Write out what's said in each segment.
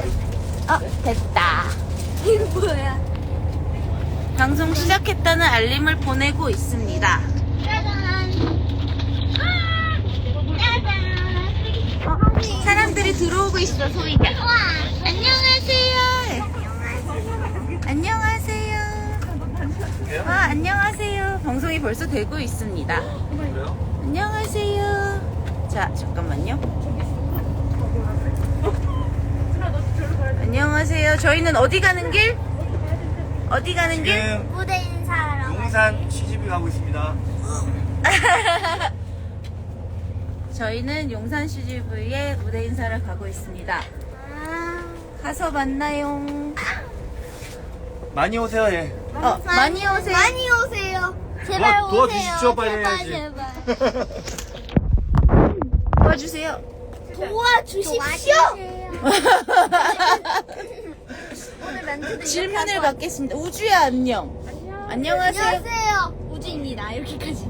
어, 됐다. 이거 뭐야? 방송 시작했다는 알림을 보내고 있습니다. 짜잔. 짜잔. 어, 사람들이 들어오고 있어, 소희가. 와, 안녕하세요. 안녕하세요. 아, 안녕하세요. 방송이 벌써 되고 있습니다. 안녕하세요. 자, 잠깐만요. 안녕하세요. 저희는 어디 가는 길? 어디 가는 길? 지금 무대 인사하러. 용산 시집이 가고 있습니다. 저희는 용산 CGV에 무대 인사를 가고 있습니다. 아, 가서 만나요. 많이 오세요, 예. 어, 많이 오세요. 많이 오세요. 제발 도와- 도와주십시오, 오세요. 빨리 제발, 해야지. 제발. 도와주세요. 도와주십시오. 오늘 멘트도 질문을 받겠습니다. 우주야 안녕. 안녕하세요. 안녕하세요. 우주입니다. 여기까지.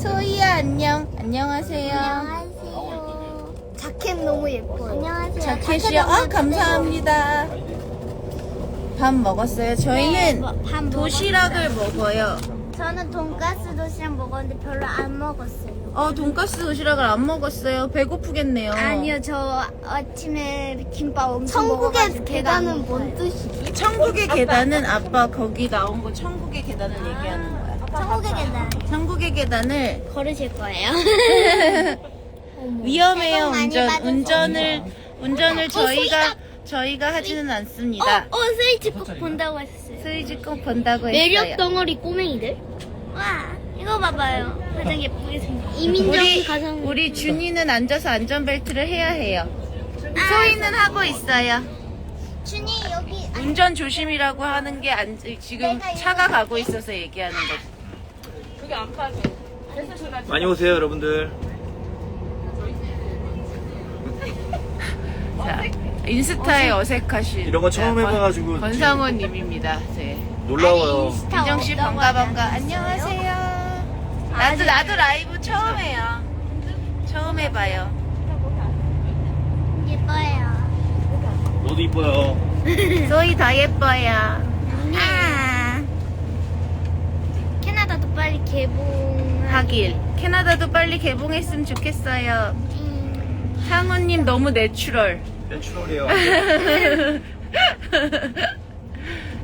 소희야 안녕. 안녕하세요. 안녕하세요. 자켓 너무 예뻐요. 안녕하세요. 자켓이요. 아 감사합니다. 밥 먹었어요. 저희는 네, 밥 도시락을 먹어요. 저는 돈가스 도시락 먹었는데 별로 안 먹었어요. 어 돈가스 도시락을 안 먹었어요. 배고프겠네요. 아니요, 저 아침에 김밥 엄청 천국의 계단은 뭔 뜻이지? 천국의 계단은 아빠 거기 나온 거 천국의 계단을 얘기하는 거야. 천국의 계단 천국의 계단을 걸으실 거예요? 위험해요 많이 운전 받으세요. 운전을 운전을 어, 저희가 저희가 하지는 않습니다. 어, 스위치 꼭 본다고 했어요. 스위치 꼭 본다고 매력 했어요. 덩어리 꼬맹이들? 와, 이거 봐봐요. 가장 예쁘게 생긴. 이민정 우리 가장. 우리 준이는 앉아서 안전벨트를 해야 해요. 아, 소희는 하고 있어요. 준이 여기. 운전 조심이라고 하는 게 안, 지금 차가 이거- 가고 있어서 얘기하는 거지. 많이 오세요, 여러분들. 자, 인스타에 어색하신 이런 거 처음 자, 권- 해봐가지고 권상우님입니다. 네. 놀라워요. 인스타 민정 씨 어떤 반가 거 반가. 안녕하세요. 나도 나도 라이브 처음 해요. 처음 해봐요. 예뻐요. 너도 이뻐요. 소희 더 예뻐요. 아, 캐나다도 빨리 개봉. 하길. 캐나다도 빨리 개봉했으면 좋겠어요. 음, 상우님 너무 내추럴. 내추럴이에요.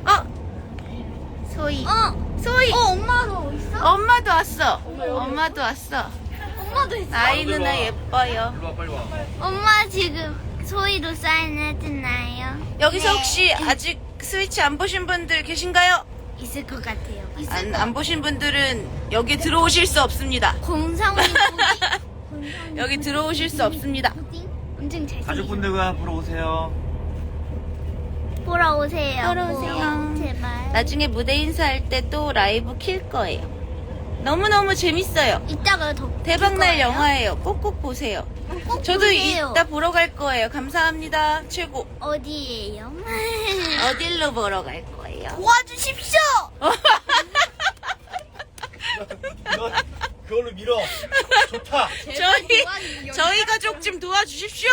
어? 소희. 어, 소희. 어, 엄마도 있어? 엄마도 왔어. 엄마도 왔어. 엄마도 있어. 아이 누나 예뻐요. 일로 와, 빨리 와. 엄마 지금 소희도 사인해 주나요? 여기서 네. 혹시 아직 스위치 안 보신 분들 계신가요? 있을 것 같아요. 안, 안 보신 분들은 여기 들어오실 수 없습니다. 공상훈이 여기 들어오실 수 없습니다. 엄청 잘생겼어. 가족분들과 보러 오세요. 보러 오세요. 보러 오세요. 꼭, 제발. 나중에 무대 인사할 때 또 라이브 킬 거예요. 너무너무 재밌어요. 이따가 더 대박날 거예요? 영화예요. 꼭꼭 보세요. 꼭 저도 보세요. 이따 보러 갈 거예요. 감사합니다. 최고. 어디예요? 어딜로 보러 갈 거예요? 도와주십시오. 그걸로 밀어. 좋다. 저희, 저희 가족 좀 도와주십시오.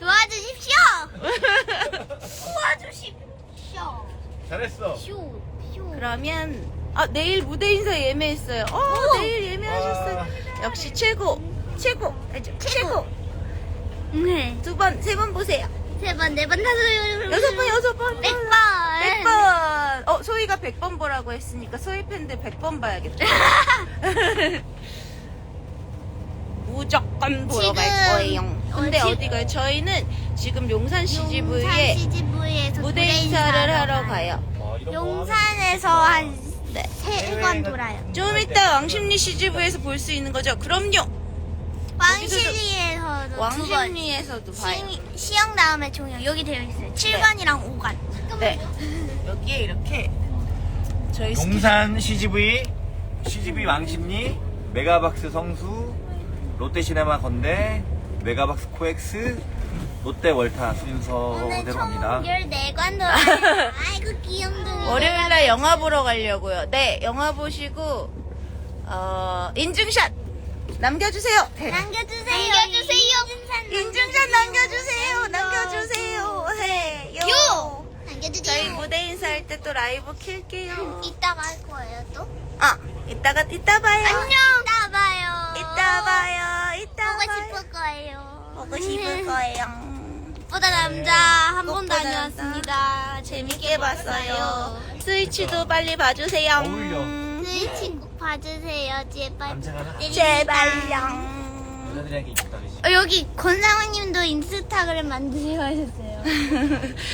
도와주십시오. 도와주십시오. 잘했어. 쇼, 쇼. 그러면 아 내일 무대 인사 예매했어요. 어 내일 예매하셨어요. 와. 역시 최고 최고 아주 최고. 네. 두 번 세 번 보세요. 세 번, 네 번, 다섯 번, 여섯 번 여섯 번. 백 번. 백 번. 어 소희가 백 번 보라고 했으니까 소희 팬들 백 번 봐야겠다. 무조건 보러 지금, 갈 거예요. 근데 어, 지- 어, 디 가요? 저희는 지금 용산 용산 CGV에 무대 인사를 하러 가요. 용산에서 한 네. 세번 돌아요. 좀 이따 왕십리 CGV에서 볼 수 있는 거죠? 그럼요. 왕실리에서도 두 번. 왕십리에서도 봐요. 시, 시영 다음에 종영 여기 되어 있어요. 7관이랑 5관. 네. 여기에 이렇게 저희 스케줄 용산 CGV, CGV 왕십리, 메가박스 성수, 롯데시네마 건대, 메가박스 코엑스, 롯데월타 순서대로 갑니다. 청결 내관도 네 아이고 귀염둥이 월요일날 영화 보러 가려고요. 네, 영화 보시고 어, 인증샷 남겨주세요. 네. 남겨주세요 남겨주세요. 인증샷 남겨주세요. 남겨주세요. 네, 요. 저희 남겨주세요 저희 무대 인사할 때 또 라이브 킬게요. 이따가 할 거예요 또 아, 이따가 이따 봐요. 안녕 이따 봐요 이따 봐요. 이따 보고 봐요. 싶을 거예요. 보고 싶을 거예요. 꽃보다 남자 한 번 꽃보다 다녀왔습니다. 재밌게 봤어요. 스위치도 빨리 봐주세요. 어울려. 스위치 꼭 봐주세요 제발. 남자가 제발요. 어, 여기 권상우님도 인스타그램 만드세요 하셨어요.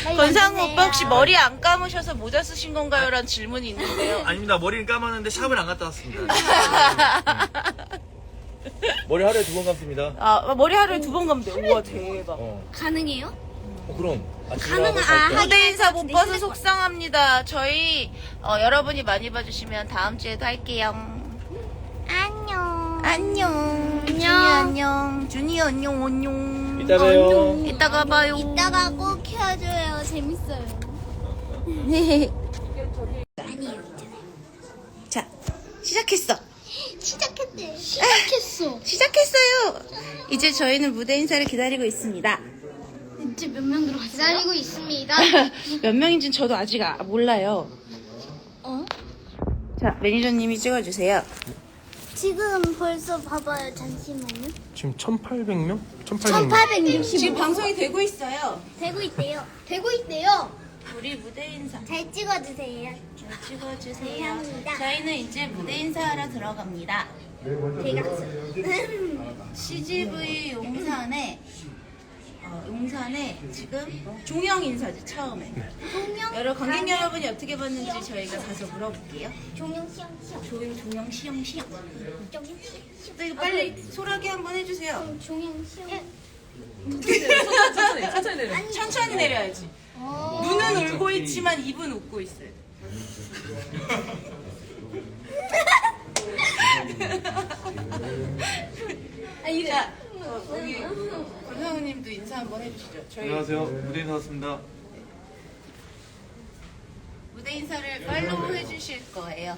빨리 권상우 만드세요. 오빠 혹시 머리 안 감으셔서 모자 쓰신 건가요? 라는 질문이 있는데요. 아닙니다 머리는 감았는데 샵을 안 갔다 왔습니다 머리 하루에 두 번 감습니다 아, 머리 하루에 두번 돼. 우와, 대박. 어, 가능해요? 어 그럼 아침에 가능한- 아, 갈 때. 무대 인사 못 네, 봐서 속상합니다. 저희 어, 여러분이 많이 봐주시면 다음 주에도 할게요. 안녕. 안녕. 준이 안녕. 안녕. 준이 안녕 안녕. 이따 봬요 이따가 봐요. 이따가 꼭 켜줘요. 재밌어요. 아니에요. 자, 시작했어. 시작했대. 시작했어. 시작했어요. 이제 저희는 무대 인사를 기다리고 있습니다. 이제 몇 명 들어갔어요? 기다리고 있습니다. 몇 명인지는 저도 아직 아- 몰라요. 어? 자, 매니저님이 찍어주세요. 지금 벌써 봐봐요. 잠시만요. 지금 1,800명? 1,800명. 1860. 지금 방송이 되고 있어요. 되고 있대요. 되고 있대요. 우리 무대 인사 잘 찍어주세요. 잘 찍어주세요. 감사합니다. 저희는 이제 무대 인사하러 들어갑니다. 제가 CGV 용산에 어, 용산에 지금 종영 인사지 처음에. 종영 여러 관객 여러분이 어떻게 봤는지 저희가 가서 물어볼게요. 종영 시영 시영. 조용 종영 시영 시영. 종영 시영 시영. 또 이거 빨리 소라게 한번 해주세요. 종영 시영. 천천히 천천히 내려. 천천히 내려야지. 어. 눈은 울고 있지만 입은 웃고 있어요. 자, 어, 우리 권상우님도 인사 한번 해주시죠. 저희 안녕하세요 무대 인사 왔습니다 무대 인사를 팔로우 해주실 거예요.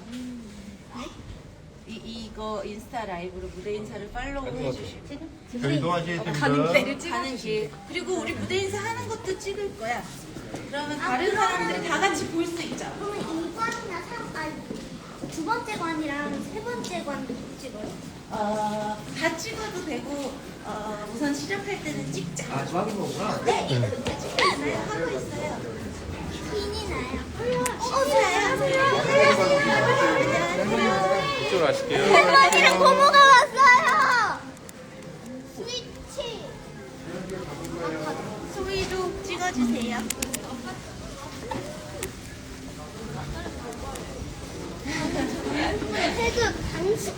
이, 이거 인스타 라이브로 무대 인사를 팔로우 해주실 거예요. 저희 도와주셔야 가는 길, 가는 길. 그리고 우리 무대 인사 하는 것도 찍을 거야. 그러면 다른 사람들이 다 같이 볼 수 있잖아. 아니 두 번째 관이랑 세 번째 관 찍어요. 어, 다 찍어도 되고 어, 우선 시작할 때는 찍자. 아 지금 하는 거구나 네, 이거 찍고 있어요. 하고 있어요. 신이 나요. 어, 네, 안녕하세요. 이쪽으로 가실게요. 팬분이랑 고모가 왔어요. 스위치. 소희도 찍어주세요. 태그 간식.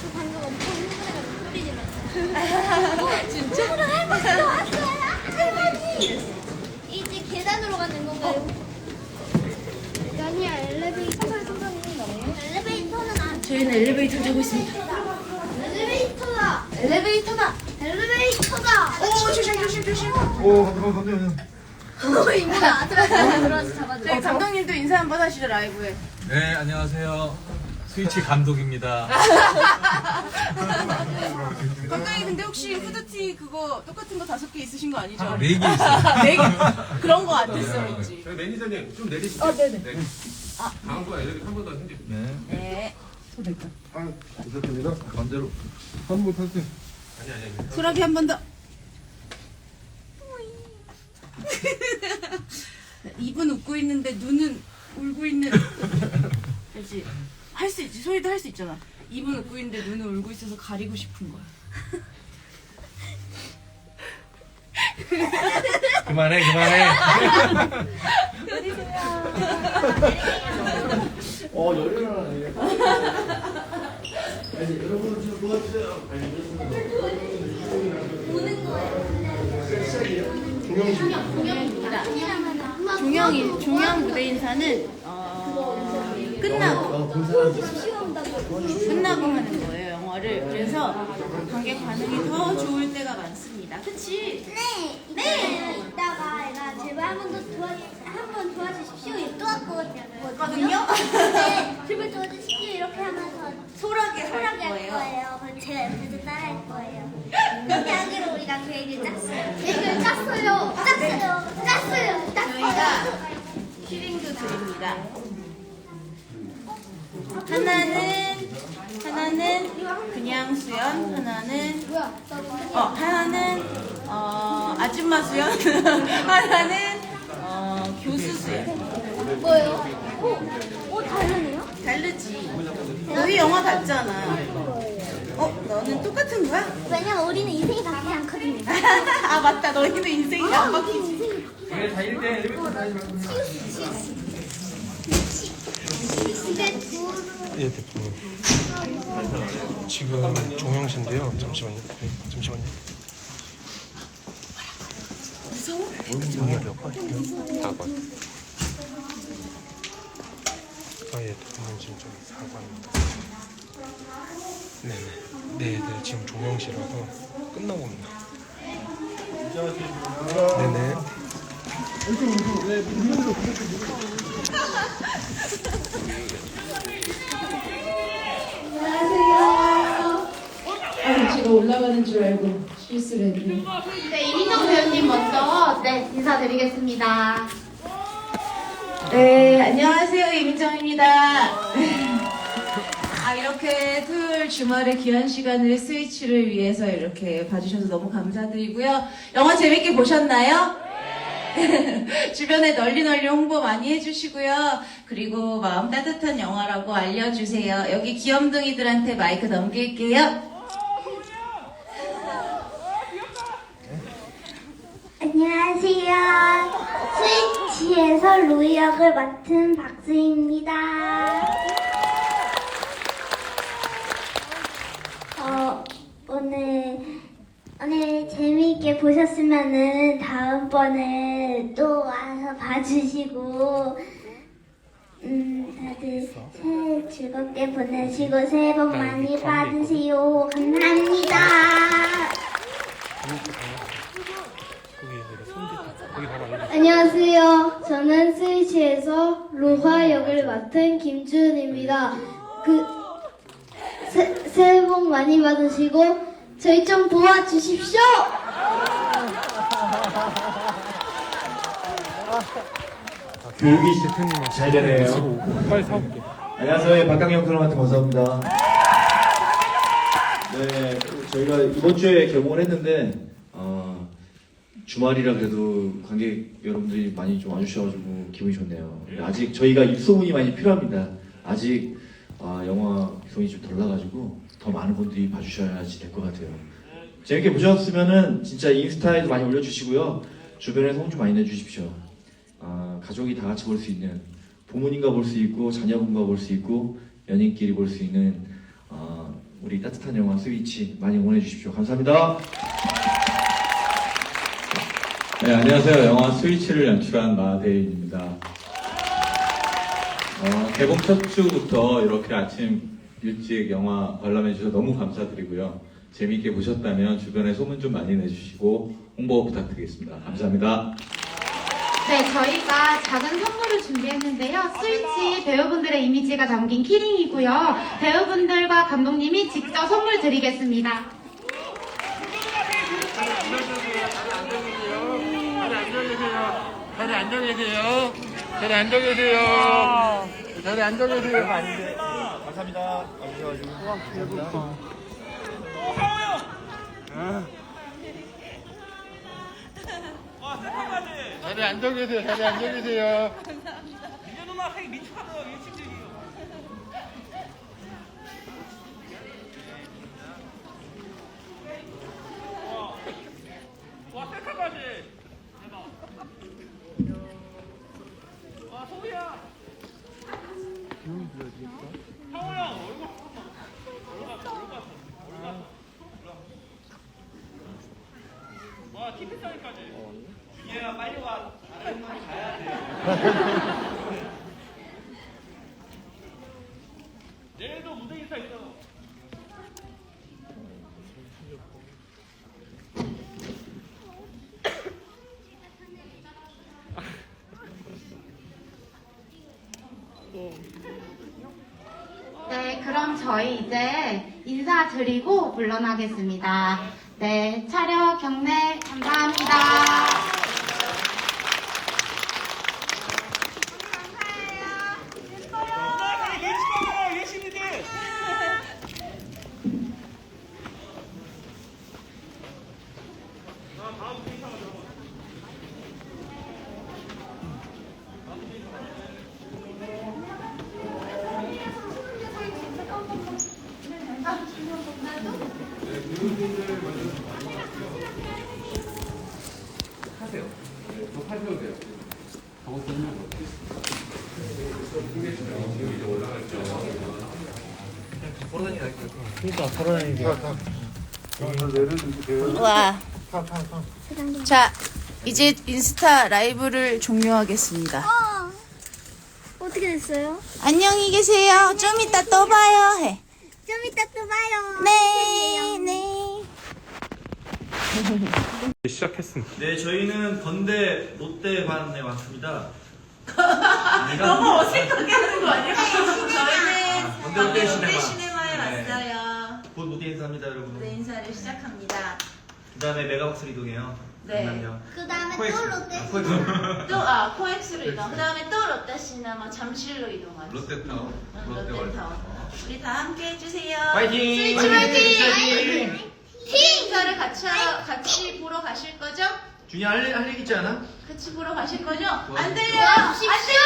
저 방금 엄청 흥분해가지고 소리 질렀어요. 진짜? 오늘 할머니도 왔어요. 할머니. 이제 계단으로 가는 건가요? 아니야 엘리베이터. 엘리베이터는 안. 저희는 엘리베이터 타고 있습니다. 엘리베이터다. 엘리베이터다. 엘리베이터다. 오, 조심, 조심, 조심. 오 감독님 감 이거 아들한테 들어와서 잡아줘. 저희 감독님도 인사 한번 하시죠, 라이브에. 네, 안녕하세요. 스위치 감독입니다. 감독님, 근데 혹시 후드티 그거 똑같은 거 다섯 개 있으신 거 아니죠? 네 개 있어요. 네 개. 그런 거안 됐어, 왠지. 저희 매니저님 좀 내리시죠. 어, 네네. 네. 다음 거 애들이 한번더 해주세요. 네 네. 아, 부탁드립니다. 반대로. 한번 타세요. 아니, 아니, 아니. 소라기 한번 더. 입은 웃고 있는데 눈은 울고 있는. 그렇지. 할 수 있지. 소희도 할 수 있잖아. 입은 웃고 있는데 눈은 울고 있어서 가리고 싶은 거야. 그만해, 그만해. 어 열일어나네 여러분 좀 도와주세요 종영 종영 무대 인사는 어, 끝나고 끝나고 하는 거예요 영어를. 그래서 관객 반응이 더 좋을 때가 많습니다. 그치? 네. 네. 이따가 애가 제발 한 번 더 도와 한번 도와주십시오. 또 왔거든요. 거든요? 네. 제발 도와주십시오. 이렇게 하면서 소라게 할 소라게 할 거예요. 거예요. 그럼 제가 옆에서 따라할 거예요. 이렇게 하기로 우리가 계획을 짰어요. 계획을 짰어요. 짰어요. 짰어요. 저희가. 키링도 드립니다. 하나는 하나는 그냥 수연, 하나는 뭐야? 나 뭐- 어 하나는 어 아줌마 수연, 하나는 어 교수 수연. 뭐예요? 오, 오 다르지. 너희 영화 봤잖아. 어 너는 똑같은 거야? 왜냐면 우리는 인생이 바뀌지 않거든요. 아 맞다 너희도 인생이 안 바뀌지. 그래 다닐 때 엘리베이터 타지 말고 근데 두 예, 대표님. 지금 종영신데요. 잠시만요. 네, 잠시만요. 무서워? 여기가 몇 번이요? 4번. 아, 예, 대표님 지금 저기 4번입니다. 네네. 네네, 지금 종영시라서 끝나고 옵니다. 네네. 아, 제가 올라가는 줄 알고 실수를 했네. 네, 이민정 배우님 먼저 네 인사드리겠습니다. 네, 안녕하세요. 이민정입니다. 아, 이렇게 토요일 주말에 귀한 시간을 스위치를 위해서 이렇게 봐주셔서 너무 감사드리고요. 영화 재밌게 보셨나요? 주변에 널리 널리 홍보 많이 해주시고요. 그리고 마음 따뜻한 영화라고 알려주세요. 여기 귀염둥이들한테 마이크 넘길게요. 안녕하세요. 스위치에서 루이 역을 맡은 박수입니다. 어, 오늘, 오늘 재미있게 보셨으면은 다음번에 또 와서 봐주시고, 음, 다들 새해 즐겁게 보내시고 새해 복 많이 받으세요. 감사합니다. 안녕하세요. 저는 스위치에서 로화 역을 맡은 김주은입니다. 그 새, 새해 복 많이 받으시고 저희 좀 도와주십시오. 교육이 대표님 잘 되네요. 빨리 사올게. 안녕하세요. 박강영 드라마팀 감사합니다. 네, 저희가 이번 주에 개봉을 했는데 어, 주말이라 그래도 관객 여러분들이 많이 좀 와주셔가지고 기분이 좋네요. 근데 아직 저희가 입소문이 많이 필요합니다. 아직 아, 영화 입소문이 좀 덜 나가지고 더 많은 분들이 봐주셔야지 될 것 같아요. 재밌게 보셨으면은 진짜 인스타에도 많이 올려주시고요. 주변에 소문 좀 많이 내주십시오. 아, 가족이 다 같이 볼 수 있는 부모님과 볼 수 있고 자녀분과 볼 수 있고 연인끼리 볼 수 있는 아, 우리 따뜻한 영화 스위치 많이 응원해 주십시오. 감사합니다. 네, 안녕하세요. 영화 스위치를 연출한 마대인입니다. 어, 개봉 첫 주부터 이렇게 아침 일찍 영화 관람해 주셔서 너무 감사드리고요. 재미있게 보셨다면 주변에 소문 좀 많이 내주시고 홍보 부탁드리겠습니다. 감사합니다. 네, 저희가 작은 선물을 준비했는데요. 스위치 배우분들의 이미지가 담긴 키링이고요. 배우분들과 감독님이 직접 선물 드리겠습니다. 자리 앉아 계세요. 자리 앉아 계세요. 자리 앉아 계세요. 감사합니다. 와주셔가지고. 자리 앉아 계세요. 자리 앉아 계세요. 네, 저희 이제 인사드리고 물러나겠습니다. 네, 차려 경례 감사합니다. 게. 와. 자, 이제 인스타 라이브를 종료하겠습니다. 어. 어떻게 됐어요? 안녕히 계세요. 좀 이따 또 봐요. 해. 좀 이따 또 봐요. 네, 네. 시작했습니다. 네, 저희는 건대 롯데반에 왔습니다. 너무 어색하게 하는 거 아니야? 저희는 건대 롯데 시네마. 시네마에 네. 왔어요. 인사합니다, 여러분. 네, 인사를 시작합니다. 그 다음에 메가박스 이동해요. 네. 그 다음에 코엑스. 또 롯데. 아, 코엑스. 또, 아, 코엑스로 이동. 그 다음에 또 롯데시네마 잠실로 이동하죠. 롯데타워. 응, 롯데타워. 우리 다 함께 해주세요. 파이팅! 스위치 파이팅! 파이팅! 인사를 같이, 같이 보러 가실 거죠? 준이 할일 할일 있지 않아? 같이 보러 가실 거죠? 뭐, 안 들려요! 안 들려!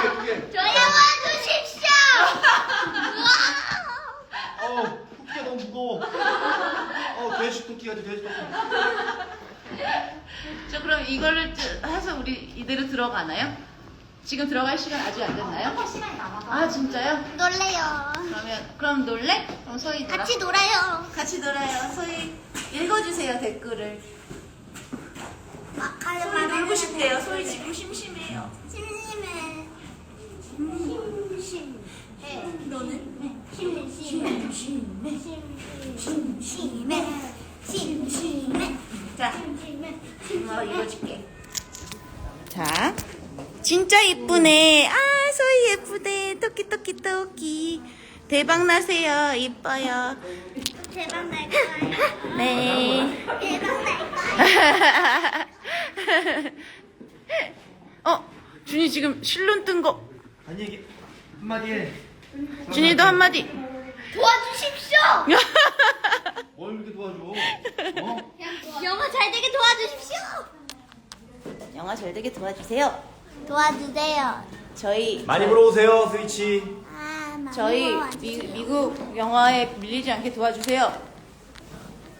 크게, 크게. 저희 와주십시오. 어, 너무 무거워. 어, 돼지 토끼 같아, 돼지 토끼. 저 그럼 이거를 드- 해서 우리 이대로 들어가나요? 지금 들어갈 시간 아직 안 됐나요? 시간이 남아서. 아 진짜요? 놀래요. 그러면 그럼 놀래? 그럼 소희 놀아. 같이 놀아요. 같이 놀아요. 소희 읽어주세요 댓글을. 막하려 소희 놀고 싶대요. 소희 지금 심심해요. 심심해. 심심해. 진짜 예쁘네. 아, 소희 예쁘대. 토끼 토끼 토끼. 대박 나세요. 이뻐요. 대박 날 거예요. 네. 대박 날 거예요. 어, 준이 지금 실눈 뜬 거. 아니, 얘기 한마디 해. 준이도 한마디. 도와주십시오. 뭘 이렇게 도와줘? 어? 영어 잘 되게 도와주십시오. 영화 잘 되게 도와주세요. 도와주세요. 저희 많이 보러 오세요, 스위치. 아, 많이 저희 도와주세요. 미, 미국 영화에 밀리지 않게 도와주세요.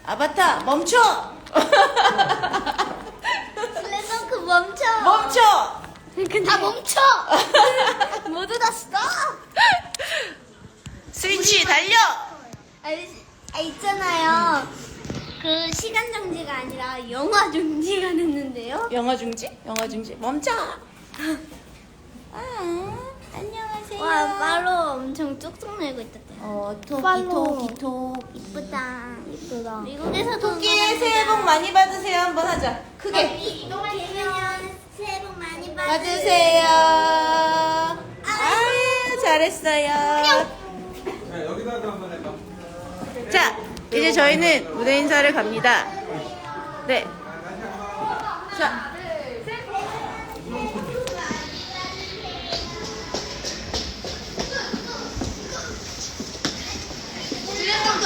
아바타 멈춰! 슬램덩크 멈춰. 멈춰! 다 멈춰. 모두 다 스톱. 스위치 달려! 아, 아, 있잖아요. 그 시간 정지가 아니라 영화 정지가 됐는데요. 영화 중지? 영화 중지 멈춰! 아, 안녕하세요. 와, 바로 엄청 뚝뚝 내고 있던데. 어, 토끼 팔로. 토끼 토끼 이쁘다. 이쁘다. 미국에서 토끼 새해 복 많이 받으세요. 한번 하자. 크게. 이동하시면 새해 복 많이 받으세요. 아유, 잘했어요. 여기다가 한번 해봐. 자, 이제 저희는 무대 인사를 갑니다. 네. 자.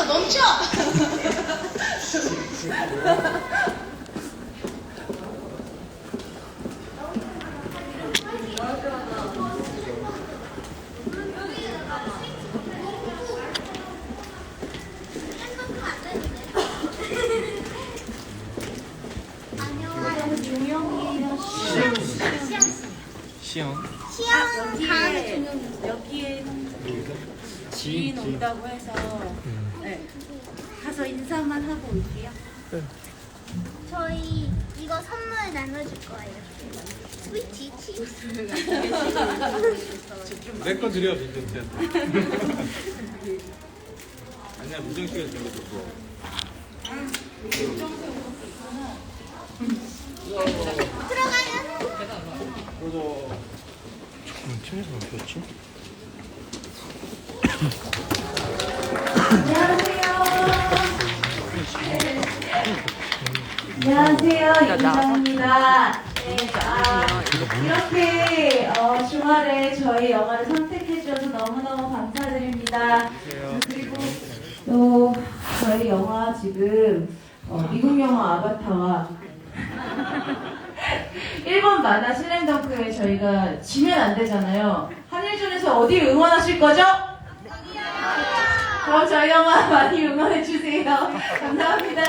멈춰! 시영. 시험 다음에 조명. 여기에 지인 온다고 해서 네. 가서 인사만 하고 올게요. 저희 이거 선물 나눠줄 거예요. 스위치 치. 내거 드려, 민정씨한테. 아니야, 민정 씨가 준거 줬어. 들어가요. 그럼 팀에서 몇 배웠지? 안녕하세요, 이기정입니다. 네, 아, 이렇게 어, 주말에 저희 영화를 선택해 주셔서 너무너무 감사드립니다. 그리고 또 저희 영화 지금 어, 미국 영화 아바타와 일본 만화 슬램덩크에 저희가 지면 안 되잖아요. 한일전에서 어디 응원하실 거죠? 그럼 저희 영화 많이 응원해 주세요. 감사합니다.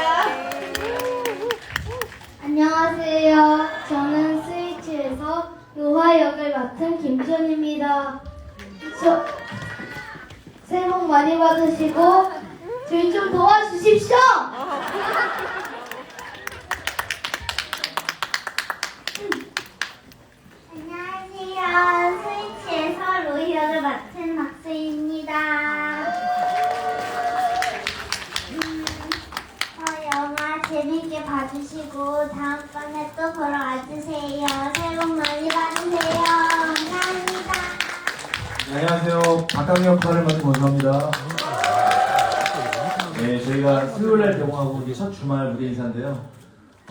안녕하세요. 저는 스위치에서 로하 역을 맡은 김준입니다. 저, 새해 복 많이 받으시고 저희 좀 도와주십시오. 스위치에서 로이 역을 맡은 박수희입니다. 음, 어, 영화 재밌게 봐주시고 다음번에 또 보러 와주세요. 새해 복 많이 받으세요. 감사합니다. 안녕하세요. 박강희 역할을 맡은 권수입니다. 네, 저희가 수요일날 개봉하고 이제 첫 주말 무대 인사인데요.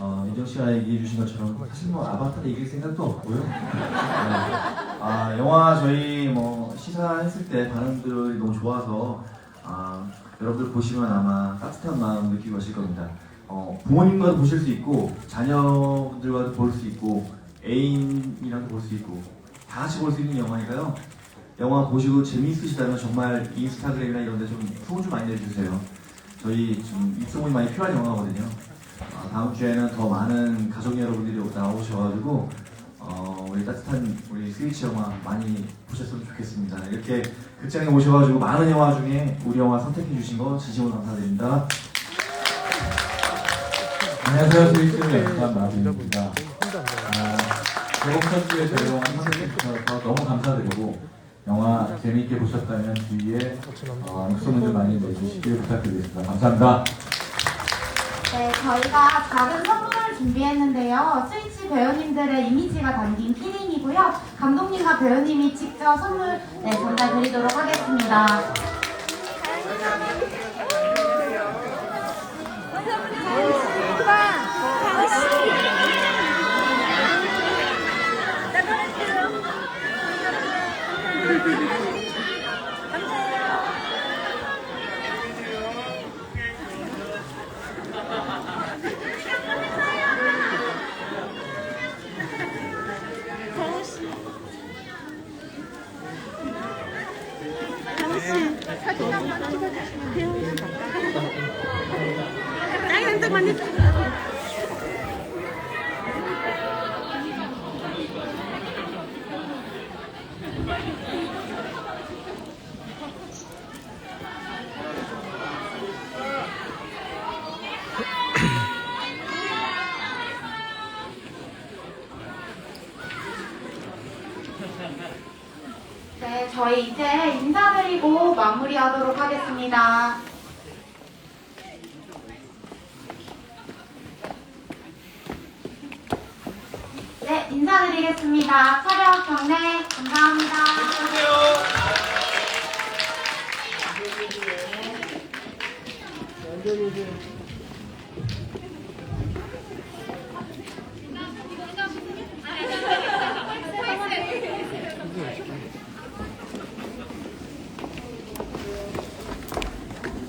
어, 민정 씨가 얘기해 주신 것처럼 사실 뭐 아바타를 이길 생각도 없고요. 네. 아, 영화 저희 뭐 시사했을 때 반응들이 너무 좋아서 아, 여러분들 보시면 아마 따뜻한 마음 느끼고 가실 겁니다. 어, 부모님과도 보실 수 있고 자녀분들과도 볼 수 있고 애인이랑도 볼 수 있고 다 같이 볼 수 있는 영화니까요. 영화 보시고 재미있으시다면 정말 인스타그램이나 이런 데좀 소문 좀 많이 내주세요. 저희 좀 입소문이 많이 필요한 영화거든요. 아, 다음 주에는 더 많은 가족 여러분들이 나오셔가지고 어, 우리 따뜻한 우리 스위치 영화 많이 보셨으면 좋겠습니다. 이렇게 극장에 오셔가지고 많은 영화 중에 우리 영화 선택해 주신 거 진심으로 감사드립니다. 안녕하세요. 스위스 연산 나비입니다. 아, 개봉 첫 주에 저희 영화 선택해 주셔서 너무 감사드리고 영화 재미있게 보셨다면 뒤에 어, 입소문 좀 많이 내주시길 부탁드리겠습니다. 감사합니다. 네, 저희가 작은 선물을 준비했는데요. 스위치 배우님들의 이미지가 담긴 키링이고요. 감독님과 배우님이 직접 선물 네, 전달드리도록 하겠습니다. 저희 이제 인사드리고 마무리하도록 하겠습니다. 네, 인사드리겠습니다. 촬영 경례